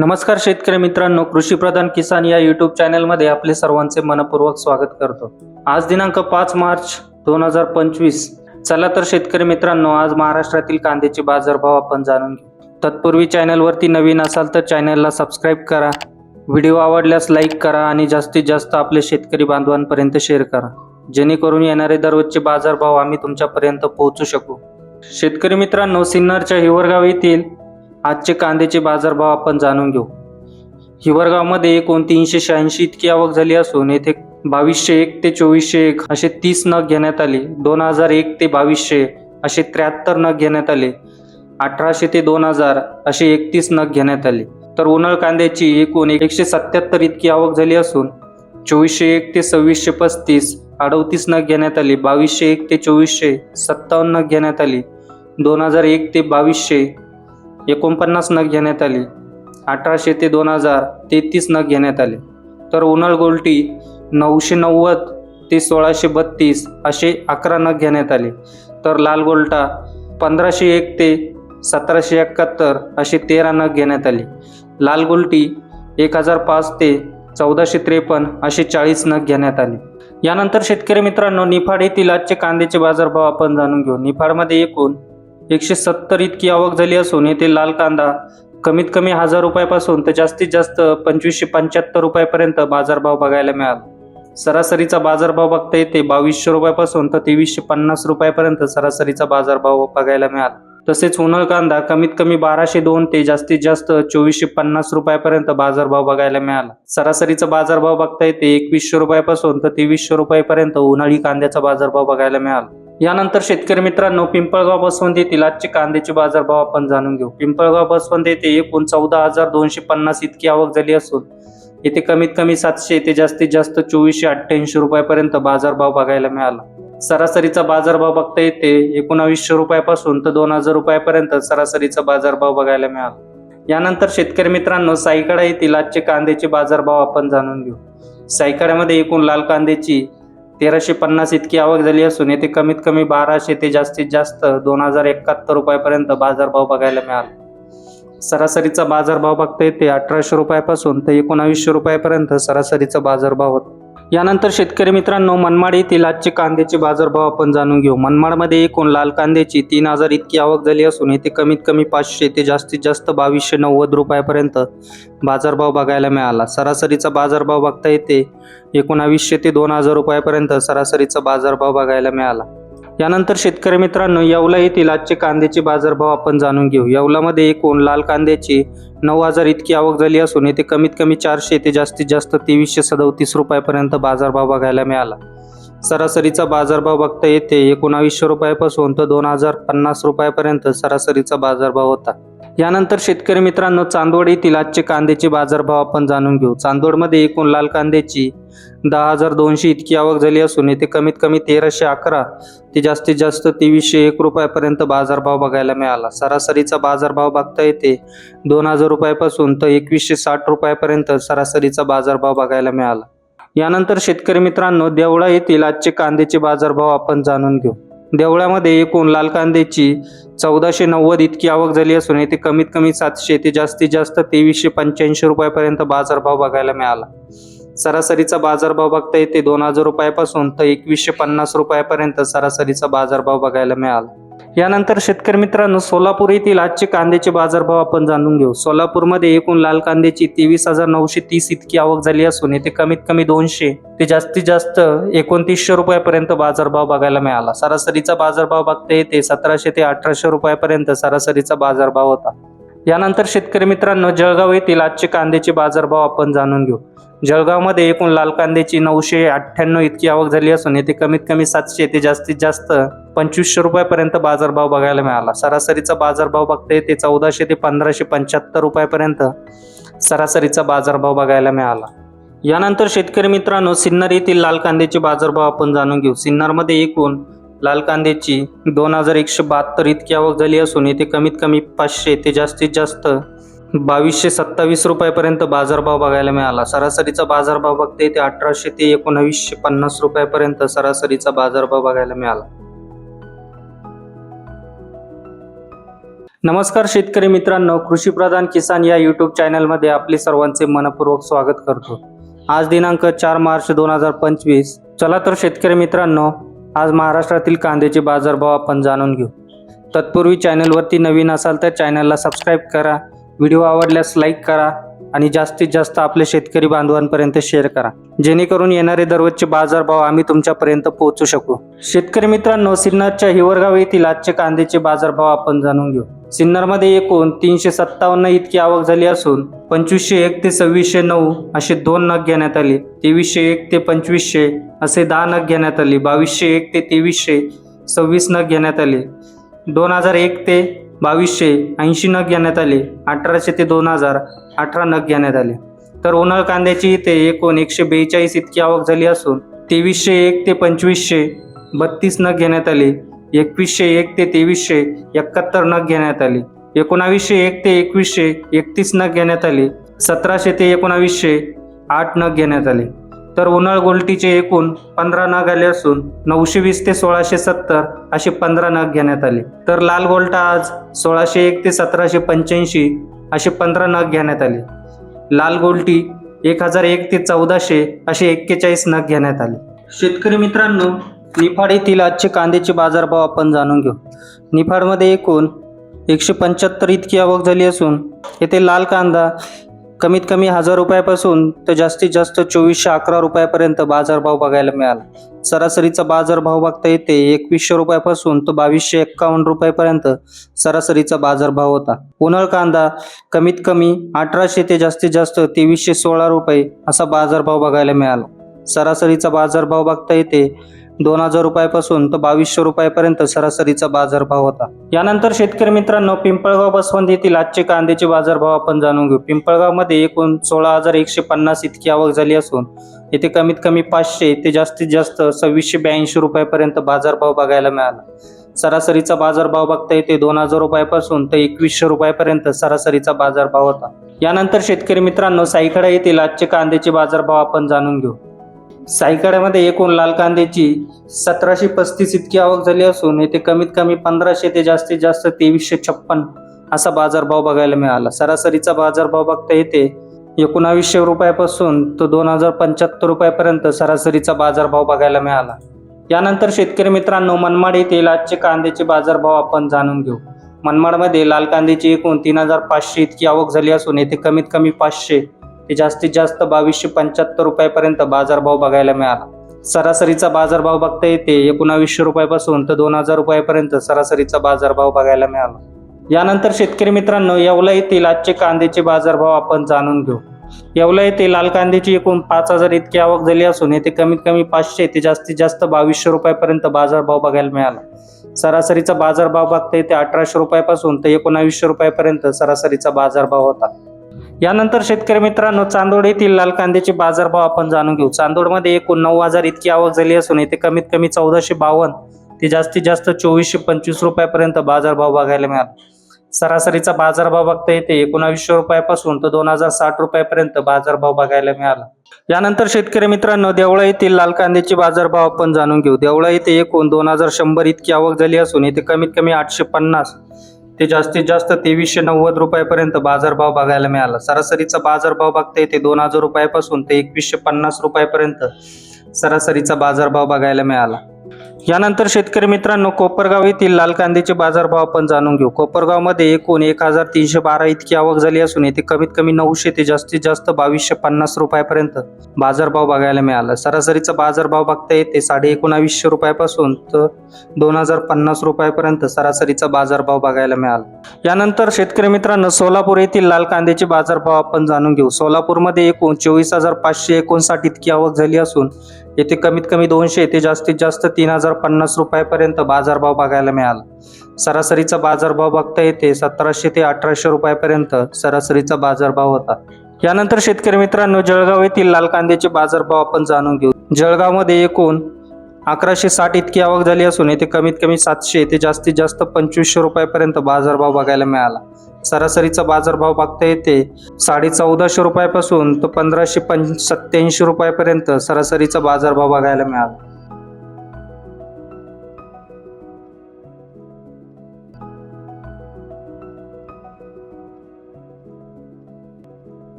नमस्कार शेतकरी मित्रांनो कृषीप्रधान किसान या युट्यूब चॅनलमध्ये आपले सर्वांचे मनपूर्वक स्वागत करतो. आज दिनांक पाच मार्च दोन हजार पंचवीस. चला तर शेतकरी मित्रांनो आज महाराष्ट्रातील कांद्याचे बाजारभाव आपण जाणून घेऊ. तत्पूर्वी चॅनलवरती नवीन असाल तर चॅनलला सबस्क्राईब करा. व्हिडिओ आवडल्यास लाईक करा आणि जास्तीत जास्त आपले शेतकरी बांधवांपर्यंत शेअर करा. जेणेकरून येणारे दररोजचे बाजारभाव आम्ही तुमच्यापर्यंत पोहोचू शकू. शेतकरी मित्रांनो सिन्नरच्या हिवरगाव येथील आजचे कांद्याचे बाजारभाव आपण जाणून घेऊ. हिवरगावमध्ये एकूण तीनशे शहाऐंशी इतकी आवक झाली असून येथे बावीसशे एक ते चोवीसशे एक असे तीस नग घेण्यात आले. दोन हजार एक ते बावीसशे असे त्र्याहत्तर नग घेण्यात आले. अठराशे ते दोन हजार असे एकतीस नग घेण्यात आले. तर उन्हाळ कांद्याची एकूण एकशे सत्याहत्तर इतकी आवक झाली असून चोवीसशे एक ते सव्वीसशे पस्तीस अडतीस नग घेण्यात आली. बावीसशे एक ते चोवीसशे सत्तावन्न नग घेण्यात आली. दोन हजार एक ते बावीसशे एकोणपन्नास नग घेण्यात आले. अठराशे ते दोन हजार तेहतीस नग घेण्यात आले. तर उन्हाळ गोल्टी नऊशे नव्वद ते सोळाशे बत्तीस असे अकरा नग घेण्यात आले. तर लाल गोल्टा पंधराशे एक ते सतराशे एकाहत्तर असे तेरा नग घेण्यात आले. लाल गोल्टी एक हजार पाच ते चौदाशे त्रेपन्न असे चाळीस नग घेण्यात आले. यानंतर शेतकरी मित्रांनो निफाड येथील आजचे कांद्याचे बाजारभाव आपण जाणून घेऊ. निफाडमध्ये एकूण एकशे सत्तर इतकी आवक झाली असून येथे लाल कांदा कमीत कमी हजार रुपयापासून तर जास्तीत जास्त पंचवीसशे पंच्याहत्तर रुपयापर्यंत बाजारभाव बघायला मिळाला. सरासरीचा बाजारभाव बघता येते बावीसशे रुपयापासून तर तेवीसशे पन्नास रुपयापर्यंत सरासरीचा बाजारभाव बघायला मिळाला. तसेच उन्हाळ कांदा कमीत कमी बाराशे दोन ते जास्तीत जास्त चोवीसशे पन्नास रुपयापर्यंत बाजारभाव बघायला मिळाला. सरासरीचा बाजारभाव बघता येते एकवीसशे रुपयापासून तर तेवीसशे रुपयापर्यंत उन्हाळी कांद्याचा बाजारभाव बघायला मिळाला. यानंतर शेतकरी मित्रांनो पिंपळगाव बसवंत येथील आजचे कांद्याचे बाजारभाव आपण जाणून घेऊ. पिंपळगाव बसवंत येथे एकूण चौदा हजार दोनशे पन्नास इतकी आवक झाली असून येथे कमीत कमी सातशे ते जास्तीत जास्त चोवीसशे अठ्ठ्याऐंशी रुपयापर्यंत बाजारभाव बघायला मिळाला. सरासरीचा बाजारभाव बघता येते एकोणावीसशे रुपयापासून तर दोन हजार रुपयापर्यंत सरासरीचा बाजारभाव बघायला मिळाला. यानंतर शेतकरी मित्रांनो सायकाडा येथील आजचे कांद्याचे बाजारभाव आपण जाणून घेऊ. सायकाड्यामध्ये एकूण लाल कांद्याची तेराशे पन्नास इतकी आवक झाली असून येथे कमीत कमी बाराशे ते जास्तीत जास्त दोन हजार एकाहत्तर रुपयापर्यंत बाजारभाव बघायला मिळाला. सरासरीचा बाजारभाव बघता येते अठराशे रुपयापासून ते एकोणावीसशे रुपयापर्यंत सरासरीचा बाजारभाव होता. यानंतर शेतकरी मित्रांनो मनमाड येथील आजचे कांद्याचे बाजारभाव आपण जाणून घेऊ. मनमाडमध्ये एकूण लाल कांद्याची तीन हजार इतकी आवक झाली असून येथे कमीत कमी पाचशे ते जास्तीत जास्त बावीसशे नव्वद रुपयापर्यंत बाजारभाव बघायला मिळाला. सरासरीचा बाजारभाव बघता येते एकोणावीसशे ते दोन हजार रुपयापर्यंत सरासरीचा बाजारभाव बघायला मिळाला. यानंतर शेतकरी मित्रांनो येवला येथील आजचे कांद्याचे बाजारभाव आपण जाणून घेऊ. येवलामध्ये एकूण लाल कांद्याची नऊ हजार इतकी आवक झाली असून येथे कमीत कमी चारशे ते जास्तीत जास्त तेवीसशे सदतीस रुपयापर्यंत बाजारभाव बघायला मिळाला. सरासरीचा बाजारभाव बघता येते एकोणावीसशे रुपयापासून तर दोन हजार पन्नास रुपयापर्यंत सरासरीचा बाजारभाव होता. यानंतर शेतकरी मित्रांनो चांदवड येथील आजचे कांद्याचे बाजारभाव आपण जाणून घेऊ. चांदवडमध्ये एकूण लाल कांद्याची दहा हजार दोनशे इतकी आवक झाली असून येथे कमीत कमी तेराशे अकरा ते जास्तीत जास्त तेवीसशे एक रुपयापर्यंत बाजारभाव बघायला मिळाला. सरासरीचा बाजारभाव बघता येते दोन हजार रुपयापासून तर एकवीसशे साठ रुपयापर्यंत सरासरीचा बाजारभाव बघायला मिळाला. यानंतर शेतकरी मित्रांनो देवळा येथील आजचे कांद्याचे बाजारभाव आपण जाणून घेऊ. देवळामध्ये एकूण लाल कांद्याची चौदाशे नव्वद इतकी आवक झाली असून येथे कमीत कमी सातशे ते जास्तीत जास्त तेवीसशे पंच्याऐंशी रुपयापर्यंत बाजारभाव बघायला मिळाला. सरासरीचा बाजारभाव बघता येते दोन हजार रुपयापासून तर एकवीसशे पन्नास रुपयापर्यंत सरासरीचा बाजारभाव बघायला मिळाला. यानंतर शेतकरी मित्रांनो सोलापूर येथील आजचे कांद्याचे बाजारभाव आपण जाणून घेऊ. सोलापूरमध्ये एकूण लाल कांद्याची तेवीस हजार नऊशे तीस इतकी आवक झाली असून येथे कमीत कमी दोनशे ते जास्तीत जास्त एकोणतीसशे रुपयापर्यंत बाजारभाव बघायला मिळाला. सरासरीचा बाजारभाव बघता येते सतराशे ते अठराशे रुपयापर्यंत सरासरीचा बाजारभाव होता. यानंतर शेतकरी मित्रांनो जळगाव येथील आजचे कांद्याचे बाजारभाव आपण जाणून घेऊ. जळगावमध्ये एकूण लाल कांद्याची नऊशे अठ्ठ्याण्णव इतकी आवक झाली असून येथे कमीत कमी सातशे ते जास्तीत जास्त पंचवीसशे रुपयापर्यंत बाजारभाव बघायला मिळाला. सरासरीचा बाजारभाव बघता येते चौदाशे ते पंधराशे पंच्याहत्तर रुपयापर्यंत सरासरीचा बाजारभाव बघायला मिळाला. यानंतर शेतकरी मित्रांनो सिन्नर येथील लाल कांद्याचे बाजारभाव आपण जाणून घेऊ. सिन्नरमध्ये एकूण लाल कांद्याची दोन हजार एकशे बहात्तर इतकी आवक झाली असून येथे कमीत कमी पाचशे ते जास्तीत जास्त बावीसशे सत्तावीस रुपयापर्यंत बाजारभाव बघायला मिळाला. सरासरीचा बाजारभाव बघता येते अठराशे ते एकोणावीसशे पन्नास रुपयापर्यंत सरासरीचा बाजारभाव बघायला मिळाला. नमस्कार शेतकरी मित्रांनो कृषी प्रधान किसान या यूट्यूब चॅनलमध्ये आपले सर्वांचे मनपूर्वक स्वागत करतो. आज दिनांक चार मार्च दोन हजार पंचवीस. चला तर शेतकरी मित्रांनो आज महाराष्ट्रातील कांद्याचे बाजारभाव आपण जाणून घेऊ. तत्पूर्वी चॅनलवरती नवीन असाल तर चॅनलला सबस्क्राईब करा. व्हिडिओ आवडल्यास लाईक करा आणि जास्तीत जास्त आपल्या शेतकरी बांधवांपर्यंत शेअर करा. जेणेकरून येणारे दररोजचे बाजारभाव आम्ही तुमच्यापर्यंत पोहोचू शकू. शेतकरी मित्रांनो सिन्नरच्या हिवरगाव येथील आजचे कांद्याचे बाजारभाव आपण जाणून घेऊ. सिन्नरमध्ये एकूण तीनशे सत्तावन्न इतकी आवक झाली असून पंचवीसशे एक ते सव्वीसशे नऊ असे दोन नग घेण्यात आले. तेवीसशे एक ते पंचवीसशे असे दहा नग घेण्यात आले. बावीसशे एक ते तेवीसशे सव्वीस नग घेण्यात आले. दोन हजार एक ते बावीसशे ऐंशी नग घेण्यात आले. अठराशे ते दोन हजार अठरा नग घेण्यात आले. तर उन्हाळ कांद्याची इथे एकूण एकशे बेचाळीस इतकी आवक झाली असून तेवीसशे एक ते पंचवीसशे बत्तीस नग घेण्यात आले. एकवीसशे एक ते तेवीसशे एकाहत्तर नग घेण्यात आली. एकोणावीसशे एक ते एकवीसशे एकतीस नग घेण्यात आले. सतराशे ते एकोणावीसशे आठ नग घेण्यात आले. तर उन्हाळ गोल्टीचे एकूण पंधरा नग आले असून नऊशे वीस ते सोळाशे सत्तर असे पंधरा नग घेण्यात आले. तर लाल गोल्टा आज सोळाशे एक ते सतराशे पंच्याऐंशी असे पंधरा नग घेण्यात आले. लाल गोल्टी एक हजार एक ते चौदाशे असे एक्केचाळीस नग घेण्यात आले. शेतकरी मित्रांनो निफाड येथील आजचे कांद्याचे बाजारभाव आपण जाणून घेऊ. निफाडमध्ये एकूण एकशे पंच्याहत्तर इतकी आवक झाली असून येथे लाल कांदा कमीत कमी हजार रुपयापासून तर जास्तीत जास्त चोवीसशे अकरा रुपयापर्यंत बाजारभाव बघायला मिळाला. सरासरीचा बाजारभाव बघता येते एकवीसशे रुपयापासून तर बावीसशे एक्कावन्न रुपयापर्यंत सरासरीचा बाजारभाव होता. उन्हाळ कांदा कमीत कमी अठराशे ते जास्तीत जास्त तेवीसशे सोळा रुपये असा बाजारभाव बघायला मिळाला. सरासरीचा बाजारभाव बघता येते दोन हजार रुपयापासून तर बावीसशे रुपयापर्यंत सरासरीचा बाजारभाव होता. यानंतर शेतकरी मित्रांनो पिंपळगाव बसवंत येथील आजचे कांद्याचे बाजारभाव आपण जाणून घेऊ. पिंपळगावमध्ये एकूण सोळा हजार एकशे पन्नास इतकी आवक झाली असून येथे कमीत कमी पाचशे ते जास्तीत जास्त सव्वीसशे ब्याऐंशी रुपयापर्यंत बाजारभाव बघायला मिळाला. सरासरीचा बाजारभाव बघता येते दोन हजार रुपयापासून तर एकवीसशे रुपयापर्यंत सरासरीचा बाजारभाव होता. यानंतर शेतकरी मित्रांनो सायखडा येथील आजचे कांद्याचे बाजारभाव आपण जाणून घेऊ. साईकड्यामध्ये एकूण लाल कांद्याची सतराशे पस्तीस इतकी आवक झाली असून येथे कमीत कमी पंधराशे ते जास्तीत जास्त तेवीसशे छप्पन असा बाजारभाव बघायला मिळाला. सरासरीचा बाजारभाव बघता येते एकोणावीसशे रुपयापासून तो दोन हजार पंच्याहत्तर रुपयापर्यंत सरासरीचा बाजारभाव बघायला मिळाला. यानंतर शेतकरी मित्रांनो मनमाड येथील आजचे कांद्याचे बाजारभाव आपण जाणून घेऊ. मनमाडमध्ये लाल कांद्याची एकूण तीन हजार पाचशे इतकी आवक झाली असून येथे कमीत कमी पाचशे ते जास्तीत जास्त बावीसशे पंच्याहत्तर रुपयापर्यंत बाजारभाव बघायला मिळाला. सरासरीचा बाजारभाव बघता येते एकोणावीसशे रुपयापासून तर दोन हजार रुपयापर्यंत सरासरीचा बाजारभाव बघायला मिळाला. यानंतर शेतकरी मित्रांनो येवला येथील आजचे कांद्याचे बाजारभाव आपण जाणून घेऊ. येवला येथे लाल कांद्याची एकूण पाच हजार इतकी आवक झाली असून येथे कमीत कमी पाचशे ते जास्तीत जास्त बावीसशे रुपयापर्यंत बाजारभाव बघायला मिळाला. सरासरीचा बाजारभाव बघता येते अठराशे रुपयापासून तर एकोणावीसशे रुपयापर्यंत सरासरीचा बाजारभाव होता. यानंतर शेतकरी मित्रांनो चांदोड येथील लाल कांद्याचे बाजारभाव आपण जाणून घेऊ. चांदोडमध्ये एकूण नऊ हजार इतकी आवक झाली असून येथे कमीत कमी चौदाशे बावन्न ते जास्तीत जास्त चोवीसशे पंचवीस रुपयापर्यंत बाजारभाव बघायला मिळाला. सरासरीचा बाजारभाव बघता येते एकोणावीसशे रुपयापासून तर दोन हजार साठ रुपयापर्यंत बाजारभाव बघायला मिळाला. यानंतर शेतकरी मित्रांनो देवळा येथील लाल कांद्याचे बाजारभाव आपण जाणून घेऊ. देवळा येथे एकूण दोन हजार शंभर इतकी आवक झाली असून येथे कमीत कमी आठशे पन्नास ते जास्तीत जास्त तेवीसशे नव्वद रुपयापर्यंत बाजारभाव बघायला मिळाला. सरासरीचा बाजारभाव बघता येते दोन हजार रुपयापासून ते एकवीसशे पन्नास रुपयापर्यंत सरासरीचा बाजारभाव बघायला मिळाला. यानंतर शेतकरी मित्रांनो कोपरगाव येथील लाल कांद्याचे बाजारभाव आपण जाणून घेऊ. कोपरगावमध्ये एकूण एक हजार तीनशे बारा इतकी आवक झाली असून येथे कमीत कमी नऊशे ते जास्तीत जास्त बावीसशे पन्नास रुपयापर्यंत बाजारभाव बघायला मिळाला. सरासरीचा बाजारभाव बघता येते साडे एकोणावीसशे रुपयापासून तर दोन हजार पन्नास रुपयापर्यंत सरासरीचा बाजारभाव बघायला मिळाला. यानंतर शेतकरी मित्रांनो सोलापूर येथील लाल कांद्याचे बाजारभाव आपण जाणून घेऊ. सोलापूरमध्ये एकूण चोवीस हजार पाचशे एकोणसाठ इतकी आवक झाली असून येथे कमीत कमी दोनशे ते जास्तीत जास्त तीन हजार पन्नास रुपयापर्यंत बाजारभाव बघायला मिळाला. सरासरीचा बाजारभाव बघता येते सतराशे ते अठराशे रुपयापर्यंत सरासरीचा बाजारभाव होता. यानंतर शेतकरी मित्रांनो जळगाव येथील लाल कांद्याचे बाजारभाव आपण जाणून घेऊ. जळगावमध्ये एकूण अकराशे साठ इतकी आवक झाली असून येथे कमीत कमी सातशे ते जास्तीत जास्त पंचवीसशे रुपयापर्यंत बाजारभाव बघायला मिळाला. सरासरीचा बाजारभाव बघता येते साडे चौदाशे रुपयापासून तर पंधराशे पंच सत्याऐंशी रुपयापर्यंत सरासरीचा बाजारभाव बघायला मिळाला.